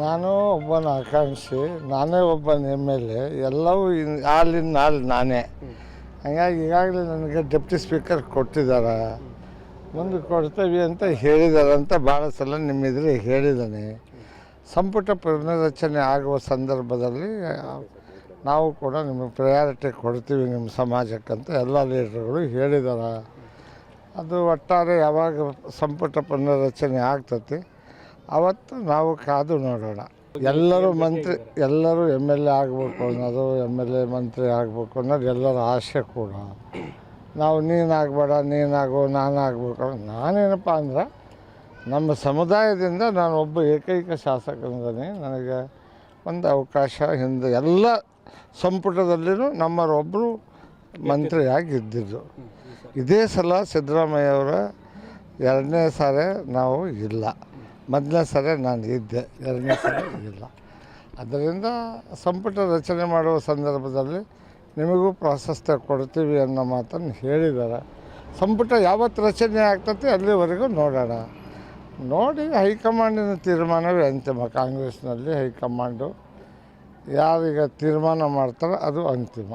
ನಾನು ಒಬ್ಬನ ಆಕಾಂಕ್ಷಿ, ನಾನೇ ಒಬ್ಬನ ಎಂ ಎಲ್ ಎ, ಎಲ್ಲವೂ ಹಾಲಿನ ನಾಲ್ ನಾನೇ. ಹಂಗಾಗಿ ಈಗಾಗಲೇ ನನಗೆ ಡೆಪ್ಟಿ ಸ್ಪೀಕರ್ ಕೊಟ್ಟಿದ್ದಾರೆ ಮುಂದೆ ಕೊಡ್ತೇವೆ ಅಂತ ಹೇಳಿದ್ದಾರೆ ಅಂತ ಭಾಳ ಸಲ ನಿಮ್ಮ ಎದುರು ಹೇಳಿದ್ದಾನೆ ಸಂಪುಟ ಪುನರ್ರಚನೆ ಆಗುವ ಸಂದರ್ಭದಲ್ಲಿ, ನಾವು ಕೂಡ ನಿಮಗೆ ಪ್ರಯಾರಿಟಿ ಕೊಡ್ತೀವಿ ನಿಮ್ಮ ಸಮಾಜಕ್ಕಂತ ಎಲ್ಲ ಲೀಡರ್ಗಳು ಹೇಳಿದ್ದಾರೆ ಅದು ಒಟ್ಟಾರೆ ಯಾವಾಗ ಸಂಪುಟ ಪುನರ್ರಚನೆ ಆಗ್ತತಿ ಅವತ್ತು ನಾವು ಕಾದು ನೋಡೋಣ. ಎಲ್ಲರೂ ಮಂತ್ರಿ, ಎಲ್ಲರೂ ಎಂ ಎಲ್ ಎ ಆಗಬೇಕು ಅನ್ನೋದು ಎಂ ಎಲ್ ಎ ಮಂತ್ರಿ ಆಗಬೇಕು ಅನ್ನೋದು ಎಲ್ಲರ ಆಸೆ ಕೂಡ. ನಾವು ನೀನಾಗಬೇಡ, ನೀನಾಗು ನಾನು ಆಗಬೇಕು ನಾನೇನಪ್ಪ ಅಂದ್ರೆ, ನಮ್ಮ ಸಮುದಾಯದಿಂದ ನಾನು ಒಬ್ಬ ಏಕೈಕ ಶಾಸಕನಿದ್ದೀನಿ ನನಗೆ ಒಂದು ಅವಕಾಶ ಹಿಂದೆ ಎಲ್ಲ ಸಂಪುಟದಲ್ಲಿಯೂ ನಮ್ಮರೊಬ್ಬರು ಮಂತ್ರಿಯಾಗಿದ್ದಿದ್ದು. ಇದೇ ಸಲ ಸಿದ್ದರಾಮಯ್ಯವರ ಎರಡನೇ ಸಾರಿ ನಾವು ಇಲ್ಲ. ಮೊದಲನೇ ಸಲ ನಾನು ಇದ್ದೆ, ಎರಡನೇ ಸಲ ಇಲ್ಲ. ಅದರಿಂದ ಸಂಪುಟ ರಚನೆ ಮಾಡುವ ಸಂದರ್ಭದಲ್ಲಿ ನಿಮಗೂ ಪ್ರಾಶಸ್ತ್ಯ ಕೊಡ್ತೀವಿ ಅನ್ನೋ ಮಾತನ್ನು ಹೇಳಿದ್ದಾರೆ. ಸಂಪುಟ ಯಾವತ್ತು ರಚನೆ ಆಗ್ತದೆ ಅಲ್ಲಿವರೆಗೂ ನೋಡೋಣ. ನೋಡಿ ಹೈಕಮಾಂಡಿನ ತೀರ್ಮಾನವೇ ಅಂತಿಮ. ಕಾಂಗ್ರೆಸ್ನಲ್ಲಿ ಹೈಕಮಾಂಡು ಯಾರೀಗ ತೀರ್ಮಾನ ಮಾಡ್ತಾರೋ ಅದು ಅಂತಿಮ.